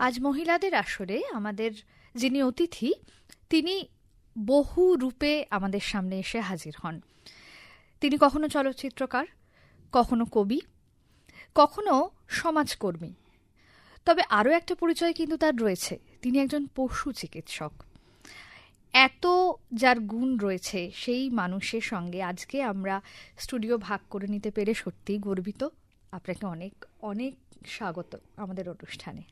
আজ মহিলাদের আসরে আমাদের যিনি অতিথি, তিনি বহু রূপে আমাদের সামনে এসে হাজির হন। তিনি কখনো চলচ্চিত্রকার, কখনো কবি, কখনো সমাজকর্মী। তবে আরও একটা পরিচয় কিন্তু তার রয়েছে, তিনি একজন পশু চিকিৎসক। এত যার গুণ রয়েছে, সেই মানুষের সঙ্গে আজকে আমরা স্টুডিও ভাগ করে নিতে পেরে সত্যিই গর্বিত। আপনাকে অনেক অনেক স্বাগত আমাদের অনুষ্ঠানে।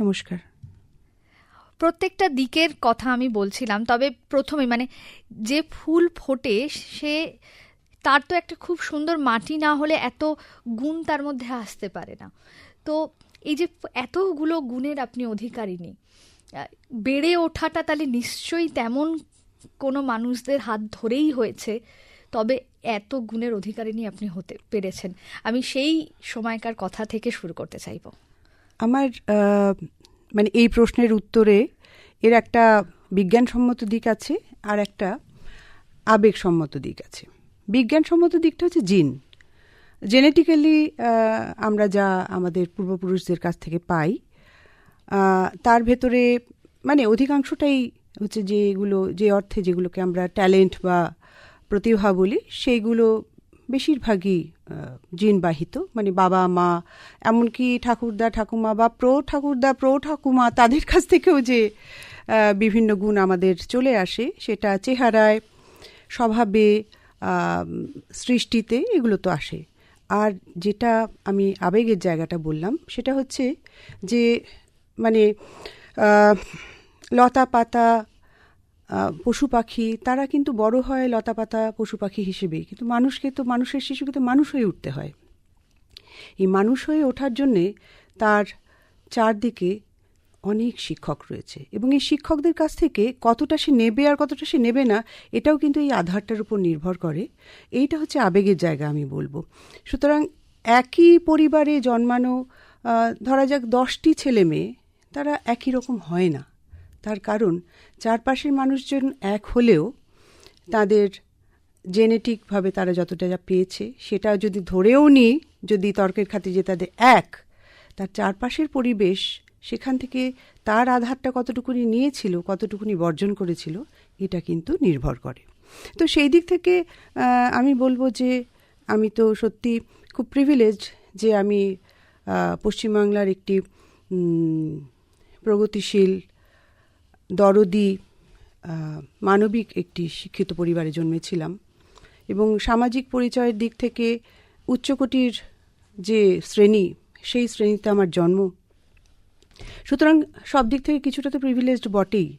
নমস্কার। প্রত্যেকটা দিকের কথা আমি বলছিলাম তবে প্রথমে মানে যে ফুল ফোটে সে তার তো একটা খুব সুন্দর মাটি না হলে এত গুণ তার মধ্যে আসতে পারে না। তো এই যে এতগুলো গুণের আপনি অধিকারিনী আহ, বেড়ে ওঠাটা তাহলে নিশ্চয়ই তেমন কোনো মানুষদের হাত ধরেই হয়েছে তবে এত গুণের অধিকারিনী আপনি হতে পেরেছেন। আমি সেই সময়কার কথা থেকে শুরু করতে চাইব। আমার মানে এই প্রশ্নের উত্তরে এর একটা বিজ্ঞানসম্মত দিক আছে আর একটা আবেগসম্মত দিক আছে। বিজ্ঞানসম্মত দিকটা হচ্ছে জিন। জেনেটিক্যালি আমরা যা আমাদের পূর্বপুরুষদের কাছ থেকে পাই তার ভেতরে মানে অধিকাংশটাই হচ্ছে যেগুলো যে অর্থে যেগুলোকে আমরা ট্যালেন্ট বা প্রতিভা বলি, সেইগুলো বেশিরভাগই জিনবাহিত মানে বাবা, মা, এমনকি ঠাকুরদা, ঠাকুমা বা প্রো ঠাকুরদা, প্রো ঠাকুমা, তাদের কাছ থেকেও যে বিভিন্ন গুণ আমাদের চলে আসে, সেটা চেহারায়, স্বভাবে সৃষ্টিতে এগুলো তো আসে। আর যেটা আমি আবেগের জায়গাটা বললাম, সেটা হচ্ছে যে মানে লতা পাতা পশু পাখি, তারা কিন্তু বড় হয় লতা পাতা পশু পাখি হিসেবেই কিন্তু মানুষকে তো, মানুষের শিশুকে তো মানুষ হয়ে উঠতে হয়। এই মানুষ হয়ে ওঠার জন্যে তার চারদিকে অনেক শিক্ষক রয়েছে। এবং এই শিক্ষকদের কাছ থেকে কতটা সে নেবে আর কতটা সে নেবে না, এটাও কিন্তু এই আধারটার উপর নির্ভর করে। এইটা হচ্ছে আবেগের জায়গা আমি বলব। সুতরাং একই পরিবারে জন্মানো ধরা যাক দশটি ছেলে মেয়ে, তারা একই রকম হয় না। তার কারণ, চারপাশের মানুষজন এক হলেও তাদের জেনেটিকভাবে তারা যতটা যা পেয়েছে, সেটা যদি ধরেও নিই, যদি তর্কের খাতিরে যে তাদের এক, তার চারপাশের পরিবেশ, সেখান থেকে তার আধারটা কতটুকুনি নিয়েছিল, কতটুকুনি বর্জন করেছিল, এটা কিন্তু নির্ভর করে। তো সেই দিক থেকে আমি বলব যে, আমি তো সত্যি খুব প্রিভিলেজড যে আমি পশ্চিমবাংলার একটি প্রগতিশীল দরদি মানবিক একটি শিক্ষিত পরিবারে জন্মেছিলাম এবং সামাজিক পরিচয়ের দিক থেকে উচ্চকোটির যে শ্রেণি, সেই শ্রেণীতে আমার জন্ম। সুতরাং সব দিক থেকে কিছুটা তো প্রিভিলেজড বটেই।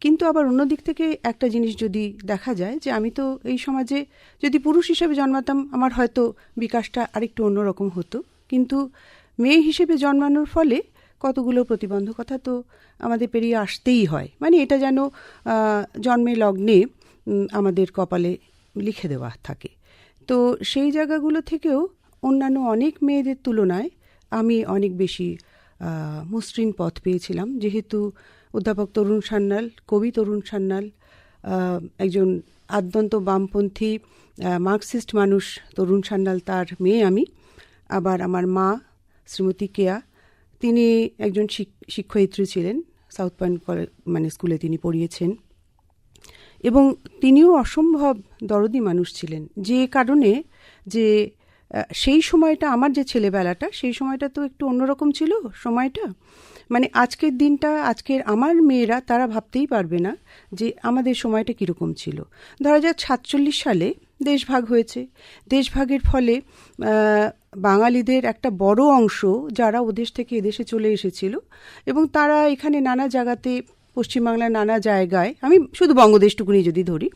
কিন্তু আবার অন্য দিক থেকে একটা জিনিস যদি দেখা যায় যে আমি তো এই সমাজে যদি পুরুষ হিসেবে জন্মাতাম, আমার হয়তো বিকাশটা আরেকটু অন্যরকম হতো। কিন্তু মেয়ে হিসেবে জন্মানোর ফলে কতগুলো প্রতিবন্ধকতা তো আমাদের পেরিয়ে আসতেই হয়। মানে এটা যেন জন্মে লগ্নে আমাদের কপালে লিখে দেওয়া থাকে। তো সেই জায়গাগুলো থেকেও অন্যান্য অনেক মেয়েদের তুলনায় আমি অনেক বেশি মসৃণ পথ পেয়েছিলাম। যেহেতু অধ্যাপক তরুণ সান্যাল, কবি তরুণ সান্যাল একজন আদ্যন্ত বামপন্থী মার্কসিস্ট মানুষ তরুণ সান্যাল তার মেয়ে আমি। আবার আমার মা, শ্রীমতী কেয়া তিনি একজন শিক- শিক্ষয়িত্রী ছিলেন, সাউথ পয়েন্ট কলে- মানে স্কুলে তিনি পড়িয়েছেন। এবং তিনিও অসম্ভব দরদি মানুষ ছিলেন। যে কারণে যে সেই সময়টা আমার যে ছেলেবেলাটা, সেই সময়টা তো একটু অন্যরকম ছিল সময়টা। মানে আজকের দিনটা, আজকের আমার মেয়েরা তারা ভাবতেই পারবে না যে আমাদের সময়টা কীরকম ছিল। ধরা যাক সাতচল্লিশ সালে দেশভাগ হয়েছে। দেশভাগের ফলে বাঙালিদের একটা বড় অংশ যারা ওদেশ থেকে এদেশে চলে এসেছিল এবং তারা এখানে নানা জায়গাতে, পশ্চিমবাংলার নানা জায়গায়, আমি শুধু বঙ্গদেশটুকুনি যদি ধরি,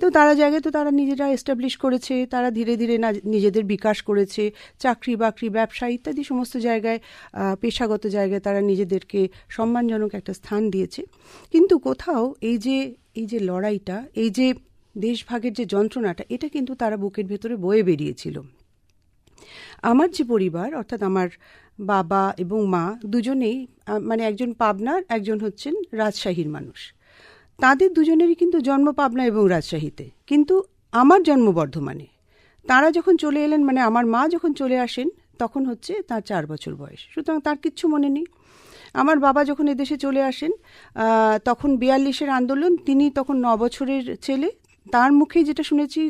তো তারা জায়গায় তো তারা নিজেরা এস্টাবলিশ করেছে, তারা ধীরে ধীরে নিজেদের বিকাশ করেছে, চাকরি বাকরি, ব্যবসা ইত্যাদি সমস্ত জায়গায় পেশাগত জায়গায় তারা নিজেদেরকে সম্মানজনক একটা স্থান দিয়েছে। কিন্তু কোথাও এই যে এই যে লড়াইটা, এই যে দেশভাগের যে যন্ত্রণাটা, এটা কিন্তু তারা বুকের ভেতরে বয়ে বেরিয়েছিল। আমার যে পরিবার, অর্থাৎ আমার বাবা এবং মা, দুজনেই মানে একজন পাবনার, একজন হচ্ছেন রাজশাহীর মানুষ। তাদের দুজনেরই কিন্তু জন্ম পাবনা এবং রাজশাহীতে। কিন্তু আমার জন্ম বর্ধমানে। তারা যখন চলে এলেন মানে আমার মা যখন চলে আসেন, তখন হচ্ছে তার চার বছর বয়স। সুতরাং তার কিচ্ছু মনে নেই। আমার বাবা যখন এদেশে চলে আসেন তখন বিয়াল্লিশের আন্দোলন, তিনি তখন ন বছরের ছেলে তার মুখেই যেটা শুনেছি,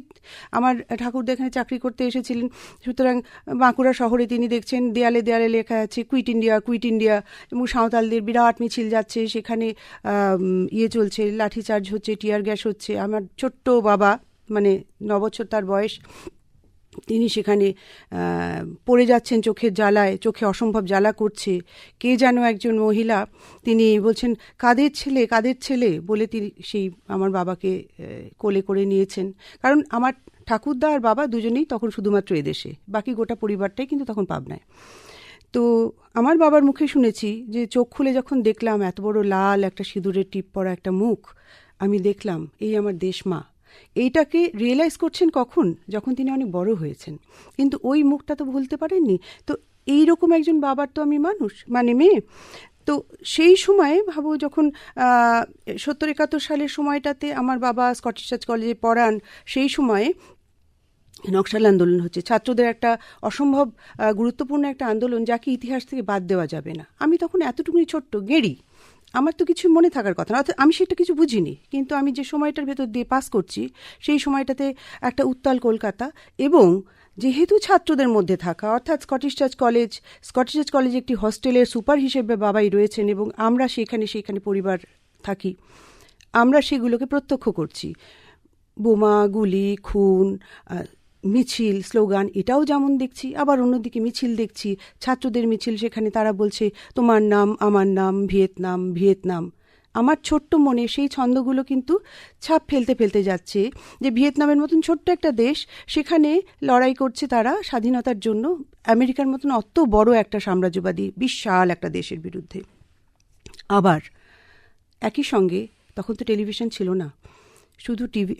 আমার ঠাকুরদা এখানে চাকরি করতে এসেছিলেন। সুতরাং বাঁকুড়া শহরে তিনি দেখছেন, দেয়ালে দেয়ালে লেখা আছে, কুইট ইন্ডিয়া কুইট ইন্ডিয়া, এবং সাঁওতালদের বিরাট মিছিল যাচ্ছে, সেখানে ইয়ে চলছে, লাঠিচার্জ হচ্ছে, টিয়ার গ্যাস হচ্ছে। আমার ছোট্ট বাবা মানে ন বছর তার বয়স তিনি সেখানে পড়ে যাচ্ছেন চোখের জ্বালায়, চোখে অসম্ভব জ্বালা করছে। কে যেন একজন মহিলা তিনি বলছেন, কাদের ছেলে কাদের ছেলে? বলে তিনি সেই আমার বাবাকে কোলে করে নিয়েছেন। কারণ আমার ঠাকুরদা আর বাবা দুজনেই তখন শুধুমাত্র এদেশে, বাকি গোটা পরিবারটাই কিন্তু তখন পাবনায়। তো আমার বাবার মুখে শুনেছি যে চোখ খুলে যখন দেখলাম এত বড় লাল, একটা সিঁদুরের টিপ পরা একটা মুখ, আমি দেখলাম, এই আমার দেশ মা এইটাকে রিয়েলাইজ করছেন কখন? যখন তিনি অনেক বড় হয়েছেন। কিন্তু ওই মুখটা তো ভুলতে পারেননি। তো এই রকম একজন বাবার তো আমি মানুষ মানে মেয়ে। তো সেই সময়ে ভাবো যখন সত্তর একাত্তর সালের সময়টাতে আমার বাবা স্কটিশ কলেজে পড়ান, সেই সময়ে নকশাল আন্দোলন হচ্ছে। ছাত্রদের একটা অসম্ভব গুরুত্বপূর্ণ একটা আন্দোলন যাকে ইতিহাস থেকে বাদ দেওয়া যাবে না। আমি তখন এতটুকুনি ছোট্ট, গেড়ি। আমার তো কিছু মনে থাকার কথা না, অর্থাৎ আমি সেটা কিছু বুঝিনি, কিন্তু আমি যে সময়টার ভেতর দিয়ে পাস করছি, সেই সময়টাতে একটা উত্তাল কলকাতা এবং যেহেতু ছাত্রদের মধ্যে থাকা, অর্থাৎ Scottish church college Scottish church college একটি হস্টেলের সুপার হিসেবে বাবাই রয়েছেন এবং আমরা সেখানে সেখানে পরিবার থাকি, আমরা সেগুলোকে প্রত্যক্ষ করছি। বোমা, গুলি, খুন মিছিল, স্লোগান, এটাও যেমন দেখছি, আবার অন্যদিকে মিছিল দেখছি, ছাত্রদের মিছিল, সেখানে তারা বলছে, তোমার নাম, আমার নাম, ভিয়েতনাম ভিয়েতনাম। আমার ছোট্ট মনে সেই ছন্দগুলো কিন্তু ছাপ ফেলতে ফেলতে যাচ্ছে, যে ভিয়েতনামের মতন ছোট্ট একটা দেশ, সেখানে লড়াই করছে তারা স্বাধীনতার জন্য, আমেরিকার মতন অত বড় একটা সাম্রাজ্যবাদী, বিশাল একটা দেশের বিরুদ্ধে। আবার, একই সঙ্গে, তখন তো টেলিভিশন ছিল না। শুধু টিভি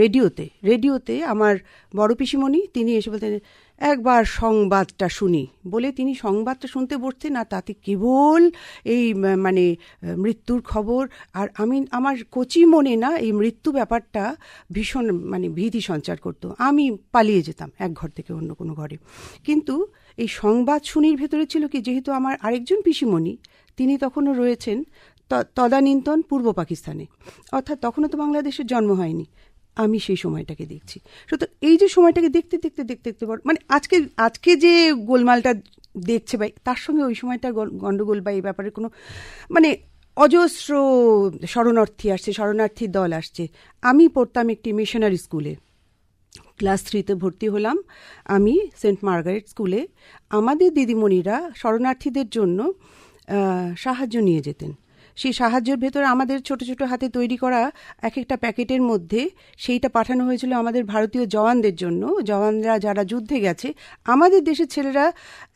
রেডিওতে। রেডিওতে আমার বড় পিসিমণি, তিনি এসে বলতেন, একবার সংবাদটা শুনি। বলে তিনি সংবাদটা শুনতে বসতেন, আর তাতে কেবল এই মানে মৃত্যুর খবর। আর আমি, আমার কচি মনে না, এই মৃত্যু ব্যাপারটা ভীষণ মানে ভীতি সঞ্চার করতো। আমি পালিয়ে যেতাম এক ঘর থেকে অন্য কোনো ঘরে। কিন্তু এই সংবাদ শুনির ভেতরে ছিল কি, যেহেতু আমার আরেকজন পিসিমণি, তিনি তখনও রয়েছেন তদানীন্তন পূর্ব পাকিস্তানে। অর্থাৎ তখনও তো বাংলাদেশের জন্ম হয়নি। আমি সেই সময়টাকে দেখছি। সুতরাং এই যে সময়টাকে দেখতে দেখতে দেখতে দেখতে মানে আজকে আজকে যে গোলমালটা দেখছে ভাই, তার সঙ্গে ওই সময়টার গন- গন্ডগোল বা এই ব্যাপারে কোনো মানে অজস্র শরণার্থী আসছে শরণার্থীর দল আসছে। আমি পড়তাম একটি মিশনারি স্কুলে ক্লাস থ্রিতে ভর্তি হলাম আমি সেন্ট মার্গারেট স্কুলে। আমাদের দিদিমণিরা শরণার্থীদের জন্য সাহায্য নিয়ে যেতেন। সেই সাহায্যের ভেতরে আমাদের ছোট ছোট হাতে তৈরি করা এক একটা প্যাকেটের মধ্যে সেইটা পাঠানো হয়েছিল আমাদের ভারতীয় জওয়ানদের জন্য। জওয়ানরা যারা যুদ্ধে গেছে, আমাদের দেশের ছেলেরা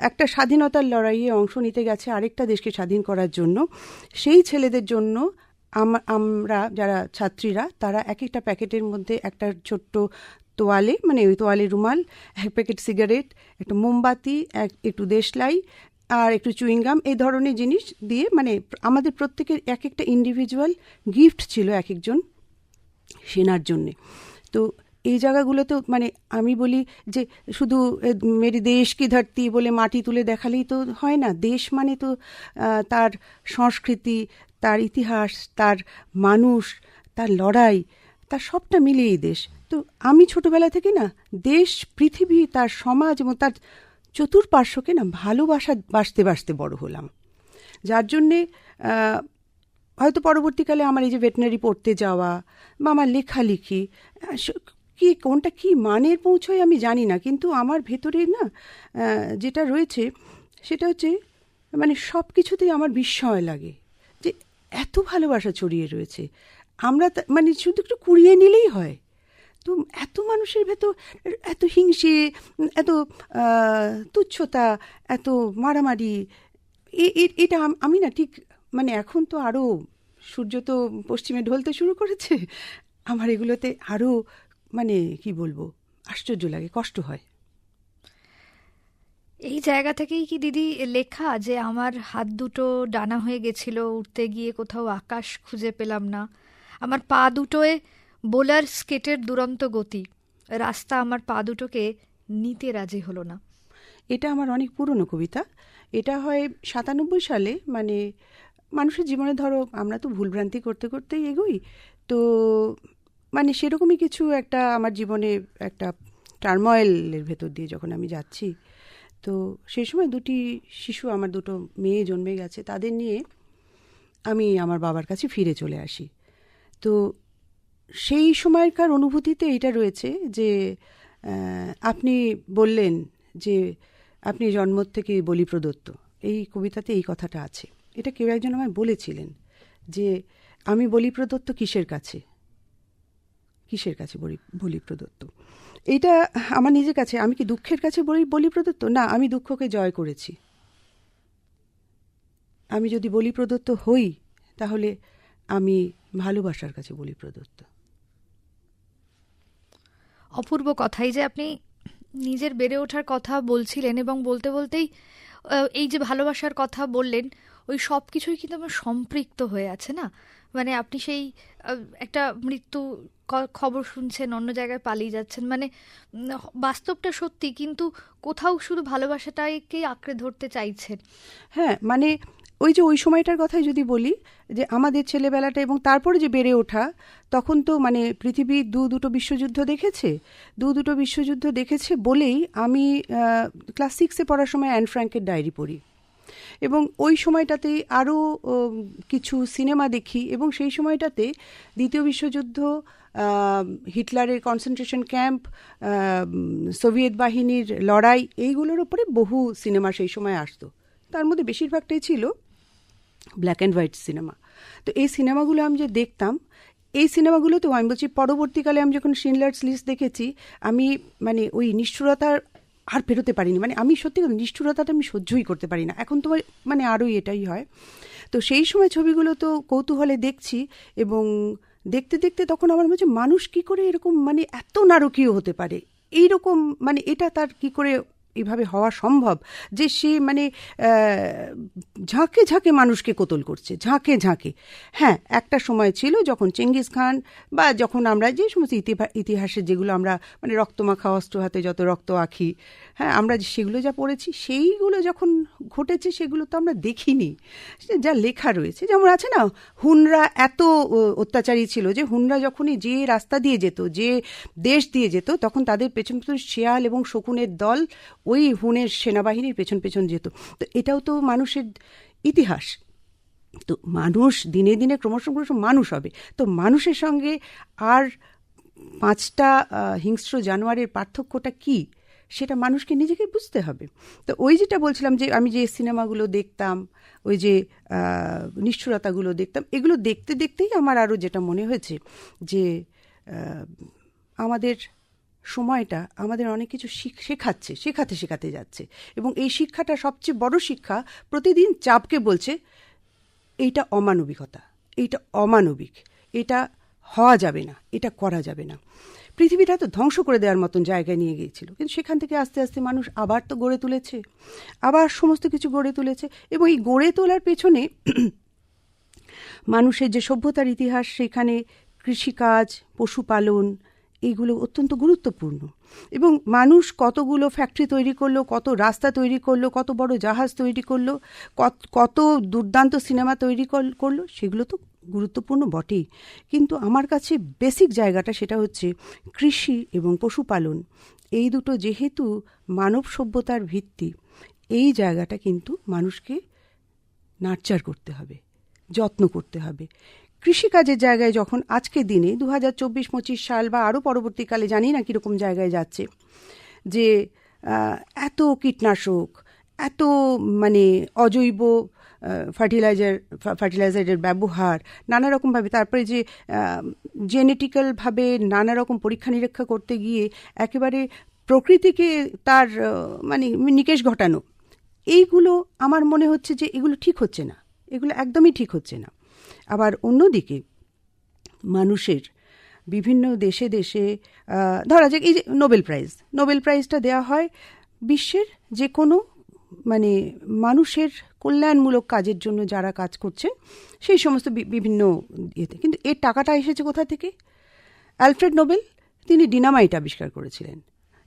একটা স্বাধীনতার লড়াইয়ে অংশ নিতে গেছে আরেকটা দেশকে স্বাধীন করার জন্য। সেই ছেলেদের জন্য আমরা যারা ছাত্রীরা, তারা এক একটা প্যাকেটের মধ্যে একটা ছোট্ট তোয়ালে মানে ওই তোয়ালে রুমাল, এক প্যাকেট সিগারেট, একটা মোমবাতি, এক, একটু দেশলাই আর একটু চুইংগাম এই ধরনের জিনিস দিয়ে মানে আমাদের প্রত্যেকের এক একটা ইন্ডিভিজুয়াল গিফট ছিল এক একজন সেনার জন্যে। তো এই জায়গাগুলোতেও মানে আমি বলি যে শুধু মেরি দেশ কি ধরতি বলে মাটি তুলে দেখালেই তো হয় না। দেশ মানে তো তার সংস্কৃতি, তার ইতিহাস, তার মানুষ, তার লড়াই, তার সবটা মিলিয়েই দেশ। তো আমি ছোটবেলা থেকে না, দেশ, পৃথিবী, তার সমাজ এবং তার চতুর্পার্শ্বকে না ভালোবাসা বাসতে বাসতে বড় হলাম। যার জন্যে হয়তো পরবর্তীকালে আমার এই যে ভেটেনারি পড়তে যাওয়া বা আমার লেখালেখি কি, কোনটা কি মানের পৌঁছয় আমি জানি না। কিন্তু আমার ভেতরে না যেটা রয়েছে, সেটা হচ্ছে মানে সব কিছুতেই আমার বিস্ময় লাগে যে এত ভালোবাসা ছড়িয়ে রয়েছে। আমরা মানে শুধু একটু কুড়িয়ে নিলেই হয়। তো এত মানুষের ভেতর, এত হিংসে, এত তুচ্ছতা, এত মারামারি এটা আমি না ঠিক মানে এখন তো আরও সূর্য তো পশ্চিমে ঢলতে শুরু করেছে, আমার এগুলোতে আরও মানে কি বলব, আশ্চর্য লাগে, কষ্ট হয়। এই জায়গা থেকেই কি দিদি লেখা যে আমার হাত দুটো ডানা হয়ে গেছিল, উঠতে গিয়ে কোথাও আকাশ খুঁজে পেলাম না? আমার পা দুটোয় বোলার স্কেটের দুরন্ত গতি। রাস্তা আমার পা দুটোকে নিতে রাজি হলো না। এটা আমার অনেক পুরনো কবিতা। এটা হয় সাতানব্বই সালে মানে মানুষের জীবনে ধরো আমরা তো ভুলভ্রান্তি করতে করতেই এগোই। তো মানে সেরকমই কিছু একটা আমার জীবনে একটা টার্ময়েলের ভেতর দিয়ে যখন আমি যাচ্ছি, তো সেই সময় দুটি শিশু, আমার দুটো মেয়ে জন্মে গেছে। তাদের নিয়ে আমি আমার বাবার কাছে ফিরে চলে আসি। তো সেই সময়কার অনুভূতিতে এটা রয়েছে যে আপনি বললেন যে, আপনি জন্ম থেকে বলি প্রদত্ত এই কবিতাতে এই কথাটা আছে। এটা কেউ একজন আমায় বলেছিলেন যে, আমি বলি প্রদত্ত কিসের কাছে? কিসের কাছে বলি বলি প্রদত্ত এইটা আমার নিজের কাছে। আমি কি দুঃখের কাছে বলি বলি প্রদত্ত না, আমি দুঃখকে জয় করেছি। আমি যদি বলি প্রদত্ত হই, তাহলে আমি ভালোবাসার কাছে বলি প্রদত্ত অপূর্ব কথাই যে আপনি নিজের বেড়ে ওঠার কথা বলছিলেন এবং বলতে বলতেই এই যে ভালোবাসার কথা বললেন, ওই সব কিছুই কিন্তু আমার সম্পৃক্ত হয়ে আছে, না? মানে আপনি সেই একটা মৃত্যু খবর শুনছেন, অন্য জায়গায় পালিয়ে যাচ্ছেন মানে বাস্তবটা সত্যি, কিন্তু কোথাও শুধু ভালোবাসাটাকেই আঁকড়ে ধরতে চাইছেন। হ্যাঁ মানে ওই যে ওই সময়টার কথাই যদি বলি, যে আমাদের ছেলেবেলাটা এবং তারপরে যে বেড়ে ওঠা, তখন তো মানে পৃথিবী দু দুটো বিশ্বযুদ্ধ দেখেছে। দু দুটো বিশ্বযুদ্ধ দেখেছে বলেই আমি ক্লাস সিক্সে পড়ার সময় অ্যান ফ্র্যাঙ্কের ডায়েরি পড়ি। এবং ওই সময়টাতেই আরও কিছু সিনেমা দেখি এবং সেই সময়টাতে দ্বিতীয় বিশ্বযুদ্ধ হিটলারের কনসেন্ট্রেশন ক্যাম্প সোভিয়েত বাহিনীর লড়াই, এইগুলোর উপরে বহু সিনেমা সেই সময় আসতো। তার মধ্যে বেশিরভাগটাই ছিল ব্ল্যাক অ্যান্ড হোয়াইট সিনেমা তো এই সিনেমাগুলো আমি যে দেখতাম, এই সিনেমাগুলোতেও আমি বলছি পরবর্তীকালে আমি যখন শিনলার্স লিস্ট দেখেছি, আমি মানে ওই নিষ্ঠুরতার আর পেরোতে পারিনি। মানে আমি সত্যি কথা নিষ্ঠুরতাটা আমি সহ্যই করতে পারি না। এখন তো মানে আরোই এটাই হয়। তো সেই সময় ছবিগুলো তো কৌতূহলে দেখছি এবং দেখতে দেখতে তখন আমার মনে মানুষ কি করে এরকম মানে এত নারকীয় হতে পারে? এইরকম মানে এটা তার কি করে এভাবে হওয়া সম্ভব যে সে মানে ঝাঁকে ঝাঁকে মানুষকে কোতল করছে, ঝাঁকে ঝাঁকে। হ্যাঁ একটা সময় ছিল যখন চেঙ্গিস খান বা যখন আমরা যে সমস্ত ইতিহা- ইতিহাসে যেগুলো আমরা মানে রক্তমাখা অস্ত্র হাতে যত রক্ত আঁকি হ্যাঁ আমরা সেগুলো যা পড়েছি, সেইগুলো যখন ঘটেছে সেগুলো তো আমরা দেখিনি। যা লেখা রয়েছে, যেমন আছে না, হুনরা এত অত্যাচারী ছিল যে হুনরা যখনই যে রাস্তা দিয়ে যেত, যে দেশ দিয়ে যেত, তখন তাদের পেছন পেছন শেয়াল এবং শকুনের দল ওই হুনের সেনাবাহিনীর পেছন পেছন যেত। তো এটাও তো মানুষের ইতিহাস। তো মানুষ দিনে দিনে ক্রমশ ক্রমশ মানুষ হবে। তো মানুষের সঙ্গে আর পাঁচটা হিংস্র জানোয়ারের পার্থক্যটা কি? সেটা মানুষকে নিজেকে বুঝতে হবে। তো ওই যেটা বলছিলাম যে আমি যে সিনেমাগুলো দেখতাম, ওই যে নিষ্ঠুরতাগুলো দেখতাম, এগুলো দেখতে দেখতেই আমার আরও যেটা মনে হয়েছে যে আমাদের সময়টা আমাদের অনেক কিছু শিখ- শেখাচ্ছে, শেখাতে শেখাতে যাচ্ছে। এবং এই শিক্ষাটা সবচেয়ে বড় শিক্ষা প্রতিদিন চাপকে বলছে, এইটা অমানবিকতা, এইটা অমানবিক, এটা হওয়া যাবে না, এটা করা যাবে না। পৃথিবীটা তো ধ্বংস করে দেওয়ার মতন জায়গায় নিয়ে গিয়েছিল। কিন্তু সেখান থেকে আস্তে আস্তে মানুষ আবার তো গড়ে তুলেছে, আবার সমস্ত কিছু গড়ে তুলেছে এবং এই গড়ে তোলার পেছনে মানুষের যে সভ্যতার ইতিহাস, সেখানে কৃষিকাজ, পশুপালন এইগুলো অত্যন্ত গুরুত্বপূর্ণ। এবং মানুষ কতগুলো ফ্যাক্টরি তৈরি করল, কত রাস্তা তৈরি করল, কত বড় জাহাজ তৈরি করল, কত- দুর্দান্ত সিনেমা তৈরি কর- করল, সেগুলো তো গুরুত্বপূর্ণ বটেই। কিন্তু আমার কাছে বেসিক জায়গাটা সেটা হচ্ছে কৃষি এবং পশুপালন। এই দুটো যেহেতু মানব সভ্যতার ভিত্তি, এই জায়গাটা কিন্তু মানুষকে নার্চার করতে হবে, যত্ন করতে হবে। কৃষিকাজের জায়গায় যখন আজকে দিনে দু হাজার চব্বিশ, পঁচিশ সাল বা আরও পরবর্তীকালে, জানি না কীরকম জায়গায় যাচ্ছে, যে এত কীটনাশক, এত মানে অজৈব ফার্টিলাইজার ফার্টিলাইজারের ব্যবহার, নানা রকমভাবে তারপরে যে জেনেটিক্যালভাবে নানা রকম পরীক্ষা নিরীক্ষা করতে গিয়ে একেবারে প্রকৃতিকে তার মানে নিকেশ ঘটানো, এইগুলো আমার মনে হচ্ছে যে এগুলো ঠিক হচ্ছে না, এগুলো একদমই ঠিক হচ্ছে না। আবার অন্যদিকে মানুষের বিভিন্ন দেশে দেশে ধরা যাক এই যে নোবেল প্রাইজ নোবেল প্রাইজটা দেওয়া হয় বিশ্বের যে কোনো মানে মানুষের কল্যাণমূলক কাজের জন্য যারা কাজ করছেন সেই সমস্ত বিভিন্ন ইয়েতে। কিন্তু এর টাকাটা এসেছে কোথা থেকে? অ্যালফ্রেড নোবেল তিনি ডিনামাইট আবিষ্কার করেছিলেন।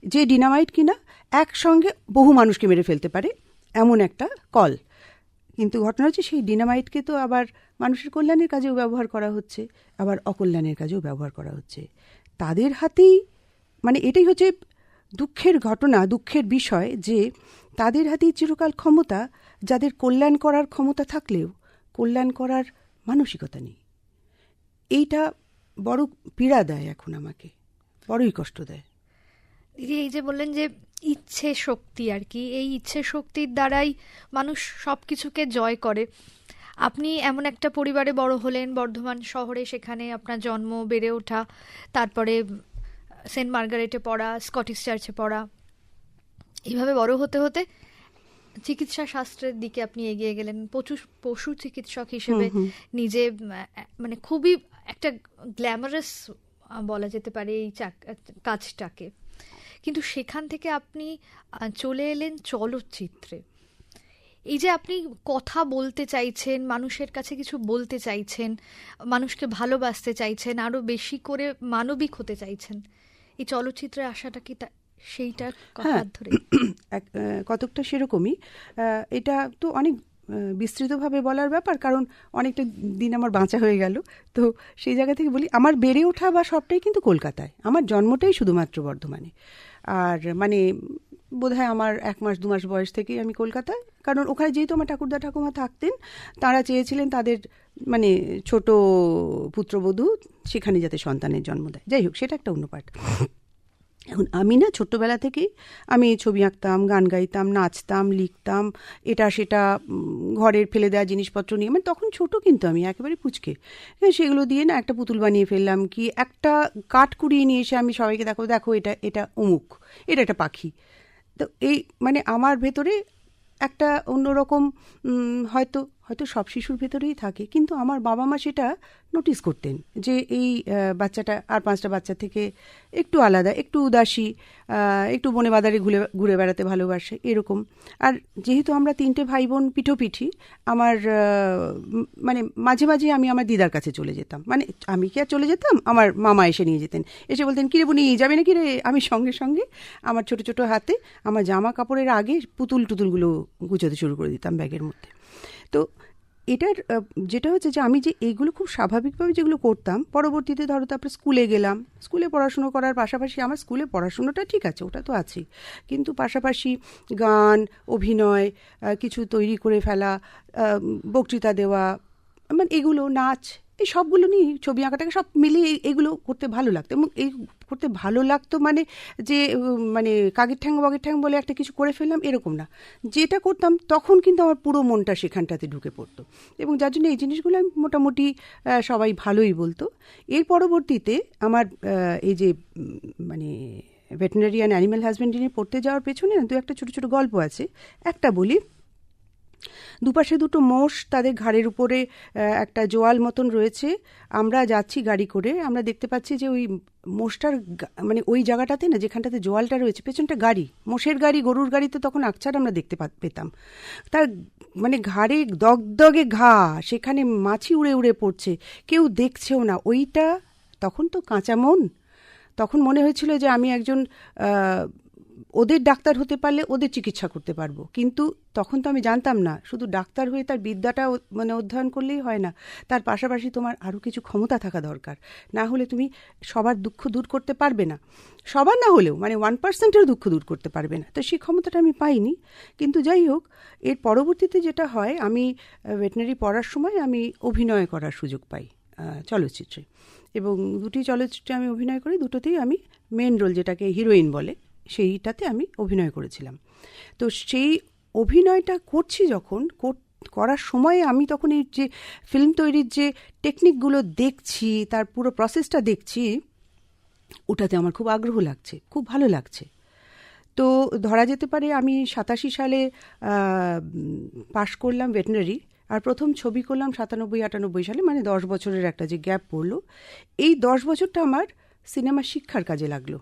যে ডিনামাইট কিনা একসঙ্গে বহু মানুষকে মেরে ফেলতে পারে, এমন একটা কল। কিন্তু ঘটনা হচ্ছে সেই ডিনামাইটকে তো আবার মানুষের কল্যাণের কাজেও ব্যবহার করা হচ্ছে, আবার অকল্যাণের কাজেও ব্যবহার করা হচ্ছে। তাদের হাতেই মানে এটাই হচ্ছে দুঃখের ঘটনা, দুঃখের বিষয় যে তাদের হাতেই চিরকাল ক্ষমতা, যাদের কল্যাণ করার ক্ষমতা থাকলেও কল্যাণ করার মানসিকতা নেই। এইটা বড় পীড়া দেয় এখন আমাকে, বড়ই কষ্ট দেয়। দিদি এই যে বললেন যে ইচ্ছে শক্তি আর কি এই ইচ্ছে শক্তির দ্বারাই মানুষ সব কিছুকে জয় করে। আপনি এমন একটা পরিবারে বড় হলেন বর্ধমান শহরে সেখানে আপনার জন্ম বেড়ে ওঠা তারপরে সেন্ট মার্গারেটে পড়া স্কটিশ চার্চে পড়া। এইভাবে বড় হতে হতে চিকিৎসা শাস্ত্রের দিকে আপনি এগিয়ে গেলেন। পশু পশু চিকিৎসক হিসেবে নিজে মানে খুবই একটা গ্ল্যামারাস বলা যেতে পারে এই কাজটাকে। কিন্তু সেখান থেকে আপনি চলে এলেন চলচ্চিত্রে। এই যে আপনি কথা বলতে চাইছেন মানুষের কাছে কিছু বলতে চাইছেন মানুষকে ভালোবাসতে চাইছেন আরও বেশি করে মানবিক হতে চাইছেন এই চলচ্চিত্রে আসাটা কি তা- সেইটার হ্যাঁ। ধরে? এক কতকটা সেরকমই। এটা তো অনেক বিস্তৃতভাবে বলার ব্যাপার কারণ অনেকটা দিন আমার বাঁচা হয়ে গেল। তো সেই জায়গা থেকে বলি আমার বেড়ে ওঠা বা সবটাই কিন্তু কলকাতায়। আমার জন্মটাই শুধুমাত্র বর্ধমানে। আর মানে বোধহয় আমার এক মাস, দু মাস বয়স থেকেই আমি কলকাতায়। কারণ ওখানে যেহেতু আমার ঠাকুরদা ঠাকুমা থাকতেন, তারা চেয়েছিলেন তাদের মানে ছোট পুত্রবধূ সেখানে যাতে সন্তানের জন্ম দেয়। যাই হোক, সেটা একটা অন্য পাঠ এখন আমি না ছোট্টবেলা থেকেই আমি ছবি আঁকতাম, গান গাইতাম, নাচতাম, লিখতাম, এটা সেটা ঘরের ফেলে দেওয়া জিনিসপত্র নিয়ে। মানে তখন ছোট কিন্তু আমি, একেবারে পুচকে। সেগুলো দিয়ে না একটা পুতুল বানিয়ে ফেললাম কি, একটা কাঠ কুড়িয়ে নিয়ে এসে আমি সবাইকে দেখো দেখো এটা এটা অমুক, এটা একটা পাখি। তো এই মানে আমার ভেতরে একটা অন্যরকম হয়তো হয়তো সব শিশুর ভেতরেই থাকে, কিন্তু আমার বাবা মা সেটা নোটিস করতেন যে এই বাচ্চাটা, আর পাঁচটা বাচ্চা থেকে একটু আলাদা, একটু উদাসী একটু বনে বাদারে ঘুরে ঘুরে বেড়াতে ভালোবাসে, এরকম। আর যেহেতু আমরা তিনটে ভাই বোন পিঠোপিঠি, আমার মানে মাঝে মাঝে আমি আমার দিদার কাছে চলে যেতাম। মানে আমি কি আর চলে যেতাম? আমার মামা এসে নিয়ে যেতেন। এসে বলতেন, কিরে বুনি, যাবে না কিরে আমি সঙ্গে সঙ্গে আমার ছোট ছোট হাতে আমার জামা কাপড়ের আগে পুতুল টুতুলগুলো গুছোতে শুরু করে দিতাম ব্যাগের মধ্যে। তো এটার যেটা হচ্ছে যে আমি যে এইগুলো খুব স্বাভাবিকভাবে যেগুলো করতাম, পরবর্তীতে ধরো তারপরে স্কুলে গেলাম, স্কুলে পড়াশুনো করার পাশাপাশি আমার স্কুলে পড়াশুনোটা ঠিক আছে, ওটা তো আছেই। কিন্তু পাশাপাশি গান, অভিনয় কিছু তৈরি করে ফেলা বক্তৃতা দেওয়া মানে এগুলো, নাচ এই সবগুলো নিয়ে ছবি আঁকাটাকে সব মিলিয়ে এগুলো করতে ভালো লাগতো। এবং এই করতে ভালো লাগতো মানে যে মানে কাগের ঠ্যাং, বগের ঠ্যাং বলে একটা কিছু করে ফেললাম, এরকম না। যেটা করতাম তখন কিন্তু আমার পুরো মনটা সেখানটাতে ঢুকে পড়তো। এবং যার জন্য এই জিনিসগুলো আমি মোটামুটি সবাই ভালোই বলতো। এর পরবর্তীতে আমার এই যে মানে ভেটেনারিয়ান অ্যানিম্যাল হাজবেন্ডারি পড়তে যাওয়ার পেছনে না দু একটা ছোটো ছোটো গল্প আছে। একটা বলি দুপাশে দুটো মোষ তাদের ঘাড়ের উপরে একটা জোয়াল মতন রয়েছে। আমরা যাচ্ছি গাড়ি করে। আমরা দেখতে পাচ্ছি যে ওই মোষটার মানে ওই জায়গাটাতে না, যেখানটাতে জোয়ালটা রয়েছে, পেছনটা গাড়ি। মোষের গাড়ি, গরুর গাড়িতে তখন আকছার আমরা দেখতে পেতাম। তার মানে ঘাড়ে দগদগে ঘা, সেখানে মাছি উড়ে উড়ে পড়ছে। কেউ দেখছেও না। ওইটা তখন তো কাঁচা মন তখন মনে হয়েছিল যে আমি একজন ওদের ডাক্তার হতে পারলে ওদের চিকিৎসা করতে পারব। কিন্তু তখন তো আমি জানতাম না, শুধু ডাক্তার হয়ে তার বিদ্যাটা মানে অধ্যয়ন করলেই হয় না, তার পাশাপাশি তোমার আরও কিছু ক্ষমতা থাকা দরকার। না হলে তুমি সবার দুঃখ দূর করতে পারবে না। সবার না হলেও মানে ওয়ান পার্সেন্টের দুঃখ দূর করতে পারবে না। তো সেই ক্ষমতাটা আমি পাইনি। কিন্তু যাই হোক, এর পরবর্তীতে যেটা হয়, আমি ভেটেনারি পড়ার সময় আমি অভিনয় করার সুযোগ পাই চলচ্চিত্রে। এবং দুটি চলচ্চিত্রে আমি অভিনয় করি, দুটোতেই আমি মেন রোল যেটাকে হিরোইন বলে সেইটাতে আমি অভিনয় করেছিলাম। তো সেই অভিনয়টা করছি যখন, কর- করার সময়ে আমি তখন এই যে ফিল্ম তৈরির যে টেকনিকগুলো দেখছি, তার পুরো প্রসেসটা দেখছি, ওটাতে আমার খুব আগ্রহ লাগছে, খুব ভালো লাগছে। তো ধরা যেতে পারে আমি সাতাশি সালে পাশ করলাম ভেটেনারি আর প্রথম ছবি করলাম সাতানব্বই, আটানব্বই সালে মানে দশ বছরের একটা যে গ্যাপ পড়ল। এই দশ বছরটা আমার সিনেমা শিক্ষার কাজে লাগল।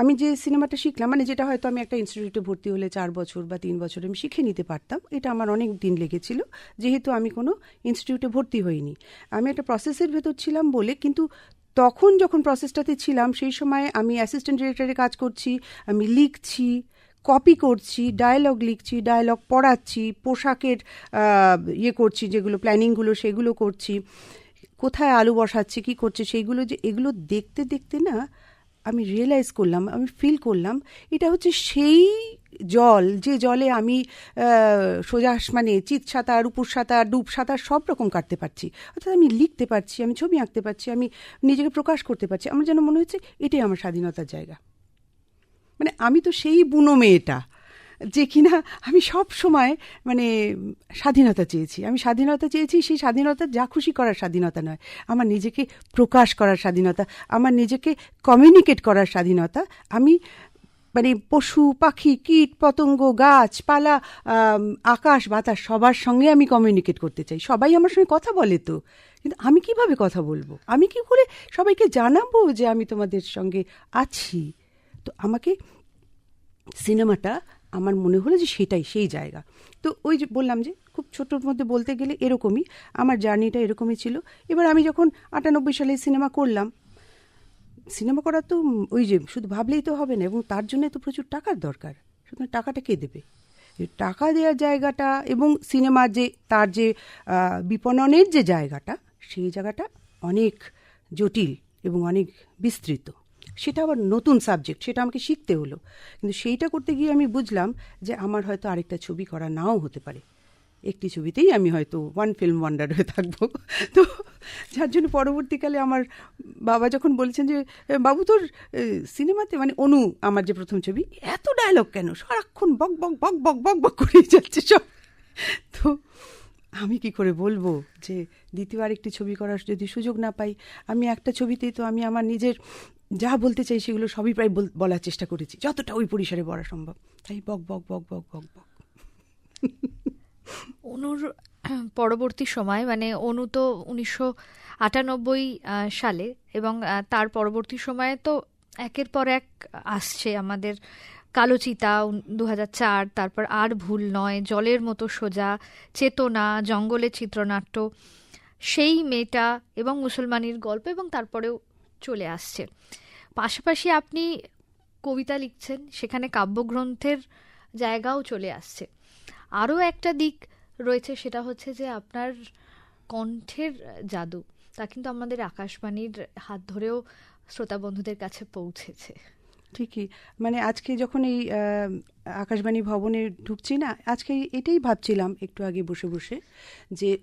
আমি যে সিনেমাটা শিখলাম মানে যেটা হয়তো আমি একটা ইনস্টিটিউটে ভর্তি হলে চার বছর বা তিন বছর আমি শিখে নিতে পারতাম, এটা আমার অনেক দিন লেগেছিল। যেহেতু আমি কোনো ইনস্টিটিউটে ভর্তি হইনি। আমি একটা প্রসেসের ভেতর ছিলাম বলে, কিন্তু তখন যখন প্রসেসটাতে ছিলাম, সেই সময় আমি অ্যাসিস্ট্যান্ট ডিরেক্টরে কাজ করছি, আমি লিখছি কপি করছি ডায়লগ লিখছি ডায়লগ পড়াচ্ছি, পোশাকের ইয়ে করছি, যেগুলো প্ল্যানিংগুলো সেগুলো করছি। কোথায় আলু বসাচ্ছি, কি করছে, সেইগুলো যে, এগুলো দেখতে দেখতে না আমি রিয়েলাইজ করলাম, আমি ফিল করলাম, এটা হচ্ছে সেই জল, যে জলে আমি সোজা মানে চিত সাঁতার উপর সাঁতার, ডুব সাঁতার সব রকম কাটতে পারছি। অর্থাৎ আমি লিখতে পারছি, আমি ছবি আঁকতে পারছি, আমি নিজেকে প্রকাশ করতে পারছি। আমার যেন মনে হচ্ছে এটাই আমার স্বাধীনতার জায়গা। মানে আমি তো সেই বুনো মেয়েটা। যে কিনা আমি সব সময় মানে স্বাধীনতা চেয়েছি। আমি স্বাধীনতা চেয়েছি, সেই স্বাধীনতা, যা খুশি করার স্বাধীনতা নয়। আমার নিজেকে প্রকাশ করার স্বাধীনতা, আমার নিজেকে কমিউনিকেট করার স্বাধীনতা, আমি মানে পশু, পাখি, কীট, পতঙ্গ, গাছপালা আকাশ, বাতাস, সবার সঙ্গে আমি কমিউনিকেট করতে চাই। সবাই আমার সঙ্গে কথা বলে তো। কিন্তু আমি কীভাবে কথা বলব? আমি কি করে সবাইকে জানাব যে আমি তোমাদের সঙ্গে আছি? তো আমাকে সিনেমাটা আমার মনে হলো যে সেটাই, সেই জায়গা। তো ওই যে বললাম যে খুব ছোটোর মধ্যে বলতে গেলে এরকমই, আমার জার্নিটা এরকমই ছিল। এবার আমি যখন আটানব্বই সালে সিনেমা করলাম, সিনেমা করা তো ওই যে শুধু ভাবলেই তো হবে না, এবং তার জন্য তো প্রচুর টাকার দরকার। সুতরাং টাকাটা কে দেবে? টাকা দেওয়ার জায়গাটা এবং সিনেমার যে, তার যে বিপণনের যে জায়গাটা, সেই জায়গাটা অনেক জটিল এবং অনেক বিস্তৃত। সেটা আবার নতুন সাবজেক্ট সেটা আমাকে শিখতে হলো। কিন্তু সেইটা করতে গিয়ে আমি বুঝলাম যে আমার হয়তো আরেকটা ছবি করা নাও হতে পারে। একটি ছবিতেই আমি হয়তো ওয়ান ফিল্ম ওয়ান্ডার হয়ে থাকব। তো যার জন্য পরবর্তীকালে আমার বাবা যখন বলছেন যে, বাবু তোর সিনেমাতে মানে অনু আমার যে প্রথম ছবি, এত ডায়লগ কেন? সারাক্ষণ বক বক বক বক বক বক করে যাচ্ছে সব। তো আমি কি করে বলব যে, দ্বিতীয় আরেকটি ছবি করার যদি সুযোগ না পাই, আমি একটা ছবিতেই তো আমি আমার নিজের যা বলতে চাই সেগুলো সবই প্রায় বল- বলার চেষ্টা করেছি। যতটা ওই পরিসরে বলা সম্ভব। তাই বক বক বক বক বক বক। অনুর পরবর্তী সময় মানে অনু তো উনিশশো আটানব্বই সালে এবং তার পরবর্তী সময়ে তো একের পর এক আসছে আমাদের কালোচিতা দু চার, তারপর আর ভুল নয়, জলের মতো সোজা, চেতনা জঙ্গলের চিত্রনাট্য। সেই মেয়েটা এবং মুসলমানির গল্প এবং তারপরেও চলে আসছে। পাশাপাশি আপনি কবিতা লিখছেন, সেখানে কাব্যগ্রন্থের জায়গাও চলে আসছে। আরও একটা দিক রয়েছে, সেটা হচ্ছে যে আপনার কণ্ঠের জাদু, তা কিন্তু আমাদের আকাশবাণীর হাত ধরেও শ্রোতা বন্ধুদের কাছে পৌঁছেছে। ঠিকই। মানে আজকে যখন এই আকাশবাণী ভবনে ঢুকছি না, আজকে এটাই ভাবছিলাম একটু আগে বসে বসে যে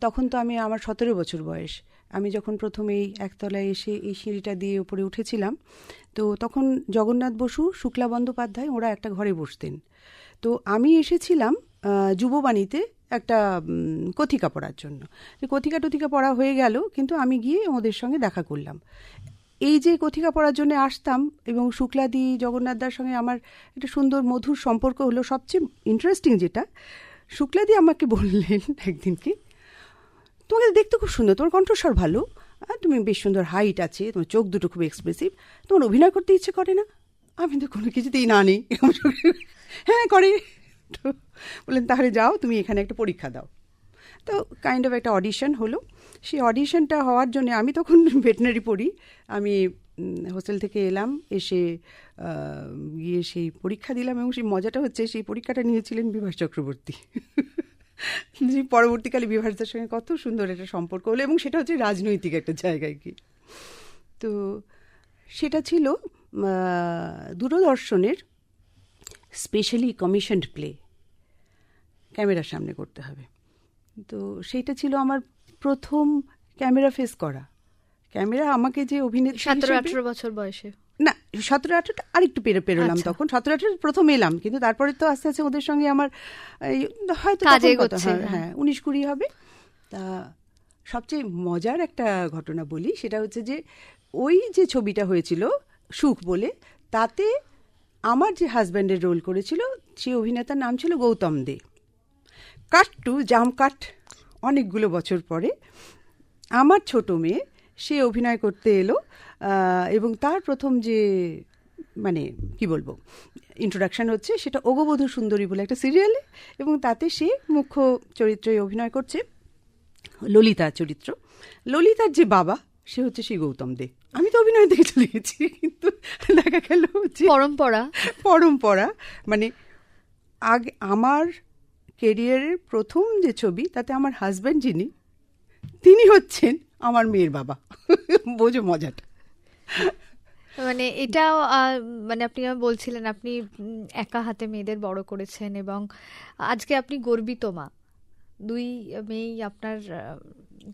তখন তো আমি, আমার সতেরো বছর বয়স। আমি যখন প্রথম এই একতলায় এসে এই সিঁড়িটা দিয়ে উপরে উঠেছিলাম, তো তখন জগন্নাথ বসু, শুক্লা বন্দ্যোপাধ্যায় ওরা একটা ঘরে বসতেন। তো আমি এসেছিলাম যুববাণীতে একটা কথিকা পড়ার জন্য। কথিকা টথিকা পড়া হয়ে গেল, কিন্তু আমি গিয়ে ওদের সঙ্গে দেখা করলাম। এই যে কথিকা পড়ার জন্য আসতাম এবং শুক্লাদি জগন্নাথদার সঙ্গে আমার একটা সুন্দর মধুর সম্পর্ক হলো, সবচেয়ে ইন্টারেস্টিং যেটা, শুক্লাদি আমাকে বললেন একদিনকে তোমাকে দেখতে খুব সুন্দর। তোমার কণ্ঠস্বর ভালো। তুমি বেশ সুন্দর হাইট আছে, তোমার চোখ দুটো খুব এক্সপ্রেসিভ তোমার অভিনয় করতে ইচ্ছে করে না? আমি তো কোনো কিছুতেই না নেই। হ্যাঁ করে। তো বললেন, তাহলে যাও, তুমি এখানে একটা পরীক্ষা দাও। তো কাইন্ড অফ একটা অডিশন হলো। সেই অডিশনটা হওয়ার জন্য আমি তখন ভেটেনারি পড়ি। আমি হোস্টেল থেকে এলাম, এসে গিয়ে সেই পরীক্ষা দিলাম এবং সেই মজাটা হচ্ছে, সেই পরীক্ষাটা নিয়েছিলেন বিভাস চক্রবর্তী। পরবর্তীকালে বিভাসদার সঙ্গে কত সুন্দর একটা সম্পর্ক হলো এবং সেটা হচ্ছে রাজনৈতিক একটা জায়গায় কি তো সেটা ছিল দূরদর্শনের স্পেশালি কমিশনড প্লে ক্যামেরার সামনে করতে হবে। তো সেইটা ছিল আমার প্রথম ক্যামেরা ফেস করা। ক্যামেরা আমাকে যে অভিনেত্রী সতেরো আঠেরো বছর বয়সে। সতেরো আঠেরোটা আরেকটু পেরে পেরোলাম আচ্ছা। তখন সতেরো আঠেরো প্রথম এলাম কিন্তু তারপরে তো আস্তে আস্তে ওদের সঙ্গে আমার হয়তো হ্যাঁ, হ্যাঁ। উনিশ কুড়ি হবে তা সবচেয়ে মজার একটা ঘটনা বলি সেটা হচ্ছে যে ওই যে ছবিটা হয়েছিল সুখ বলে তাতে আমার যে হাজব্যান্ডের রোল করেছিল সে অভিনেতার নাম ছিল গৌতম দে কাট টু জাম কাট অনেকগুলো বছর পরে আমার ছোট মেয়ে সে অভিনয় করতে এলো এবং তার প্রথম যে মানে কি বলব ইন্ট্রোডাকশন হচ্ছে সেটা ওগবধূ সুন্দরী বলে একটা সিরিয়ালে এবং তাতে সে মুখ্য চরিত্রে অভিনয় করছে ললিতা চরিত্র। ললিতার যে বাবা সে হচ্ছে সেই গৌতম দে। আমি তো অভিনয় দেখে চলে গেছি কিন্তু দেখা গেল হচ্ছে পরম্পরা। পরম্পরা মানে আগে আমার কেরিয়ারের প্রথম যে ছবি তাতে আমার হাজব্যান্ড যিনি তিনি হচ্ছেন আমার মেয়ের বাবা। বোঝো মজাটা। মানে এটাও মানে আপনি বলছিলেন আপনি একা হাতে মেয়েদের বড় করেছেন এবং আজকে আপনি গর্বিত মা। দুই মেয়েই আপনার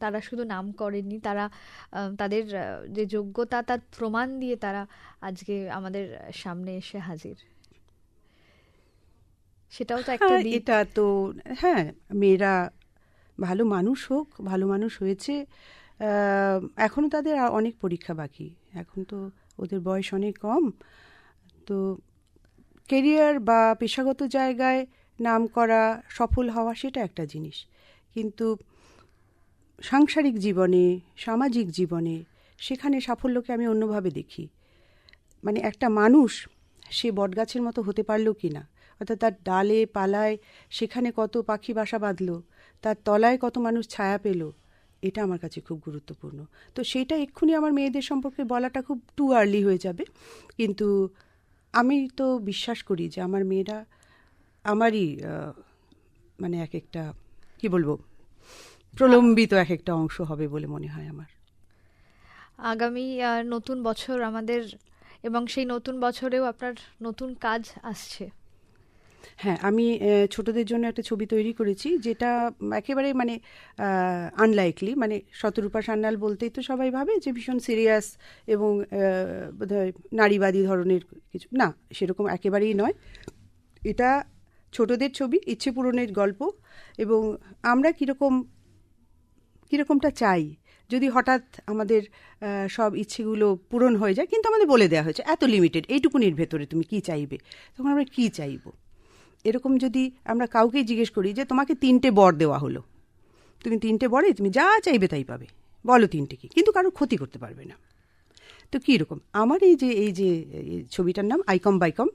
তারা শুধু নাম করেননি তারা তাদের যে যোগ্যতা তার প্রমাণ দিয়ে তারা আজকে আমাদের সামনে এসে হাজির। সেটাও তো একটা হ্যাঁ, এটা তো হ্যাঁ মেয়েরা ভালো মানুষ হোক ভালো মানুষ হয়েছে আহ, এখনও তাদের অনেক পরীক্ষা বাকি। এখন তো ওদের বয়স অনেক কম। তো কেরিয়ার বা পেশাগত জায়গায় নাম করা সফল হওয়া সেটা একটা জিনিস। কিন্তু সাংসারিক জীবনে সামাজিক জীবনে সেখানে সাফল্যকে আমি অন্যভাবে দেখি। মানে একটা মানুষ সে বটগাছের মতো হতে পারল কি না অর্থাৎ তার ডালে পালায় সেখানে কত পাখি বাসা বাঁধলো? তার তলায় কত মানুষ ছায়া পেল? এটা আমার কাছে খুব গুরুত্বপূর্ণ। তো সেটা এক্ষুনি আমার মেয়েদের সম্পর্কে বলাটা খুব টু আর্লি হয়ে যাবে। কিন্তু আমি তো বিশ্বাস করি যে আমার মেয়েরা আমারই মানে এক একটা, কি বলব, প্রলম্বিত এক একটা অংশ হবে বলে মনে হয় আমার। আগামী নতুন বছর আমাদের এবং সেই নতুন বছরেও আপনার নতুন কাজ আসছে। হ্যাঁ আমি ছোটদের জন্য একটা ছবি তৈরি করেছি যেটা একেবারে মানে আনলাইকলি মানে শতরূপা সান্যাল বলতেই তো সবাই ভাবে যে ভীষণ সিরিয়াস এবং বোধহয় নারীবাদী ধরনের কিছু। না, সেরকম একেবারেই নয়। এটা ছোটদের ছবি, ইচ্ছে পূরণের গল্প এবং আমরা কীরকম, কীরকমটা চাই? যদি হঠাৎ আমাদের সব ইচ্ছেগুলো পূরণ হয়ে যায়, কিন্তু আমাদের বলে দেওয়া হয়েছে, এত লিমিটেড এইটুকুনির ভেতরে তুমি কি চাইবে? তখন আমরা কি চাইব? এরকম যদি আমরা কাউকেই জিজ্ঞেস করি যে, তোমাকে তিনটে বর দেওয়া হলো। তুমি তিনটে বরে, তুমি যা চাইবে তাই পাবে। বলো তিনটে কি? কিন্তু কারও ক্ষতি করতে পারবে না। তো কী রকম? আমার এই যে এই যে ছবিটার নাম আইকম বাইকম।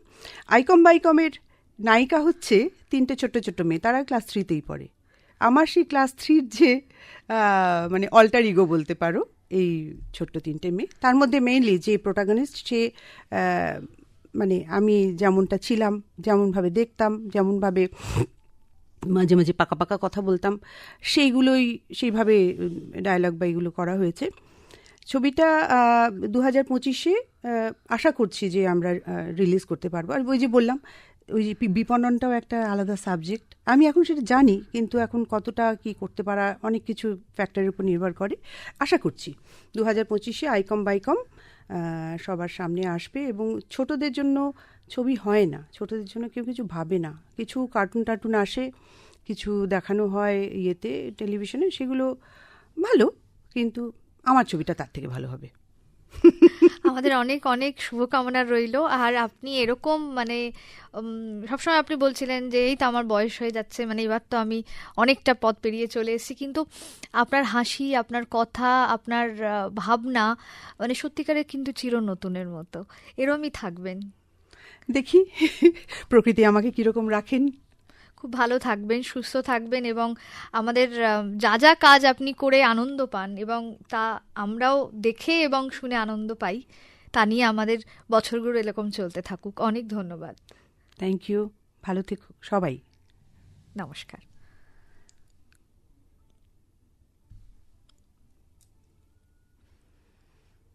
আইকম বাইকমের নায়িকা হচ্ছে তিনটে ছোট্ট ছোট্ট মেয়ে, তারা ক্লাস থ্রিতেই পড়ে। আমার সেই ক্লাস থ্রির যে মানে অল্টার ইগো বলতে পারো, এই ছোট্ট তিনটে মেয়ে, তার মধ্যে মেইনলি যে প্রোটাগনিস্ট সে মানে আমি যেমনটা ছিলাম, যেমনভাবে দেখতাম, যেমনভাবে মাঝে মাঝে পাকা পাকা কথা বলতাম, সেইগুলোই, সেইভাবে ডায়লগ বা এগুলো করা হয়েছে। ছবিটা দু হাজার পঁচিশে আশা করছি যে আমরা রিলিজ করতে পারব। আর ওই যে বললাম, ওই যে বিপণনটাও একটা আলাদা সাবজেক্ট আমি এখন সেটা জানি, কিন্তু এখন কতটা কি করতে পারা, অনেক কিছু ফ্যাক্টরের উপর নির্ভর করে। আশা করছি দু হাজার পঁচিশে আইকম বাইকম সবার সামনে আসবে এবং ছোটদের জন্য ছবি হয় না। ছোটদের জন্য কেউ কিছু ভাবে না। কিছু কার্টুন টার্টুন আসে, কিছু দেখানো হয় ইয়েতে টেলিভিশনে সেগুলো ভালো, কিন্তু আমার ছবিটা তার থেকে ভালো হবে। আমাদের অনেক অনেক শুভকামনা রইল। আর আপনি এরকম মানে সবসময় আপনি বলছিলেন যে, এই তো আমার বয়স হয়ে যাচ্ছে মানে এবার তো আমি অনেকটা পথ পেরিয়ে চলে এসেছি। কিন্তু আপনার হাসি, আপনার কথা, আপনার ভাবনা মানে সত্যিকারের কিন্তু চির নতুনের মতো। এরমই থাকবেন। দেখি, প্রকৃতি আমাকে কীরকম রাখেন? খুব ভালো থাকবেন সুস্থ থাকবেন এবং আমাদের যা যা কাজ আপনি করে আনন্দ পান এবং তা আমরাও দেখে এবং শুনে আনন্দ পাই তা নিয়ে আমাদের বছরগুলো এরকম চলতে থাকুক। অনেক ধন্যবাদ। থ্যাংক ইউ ভালো থেকো সবাই। নমস্কার।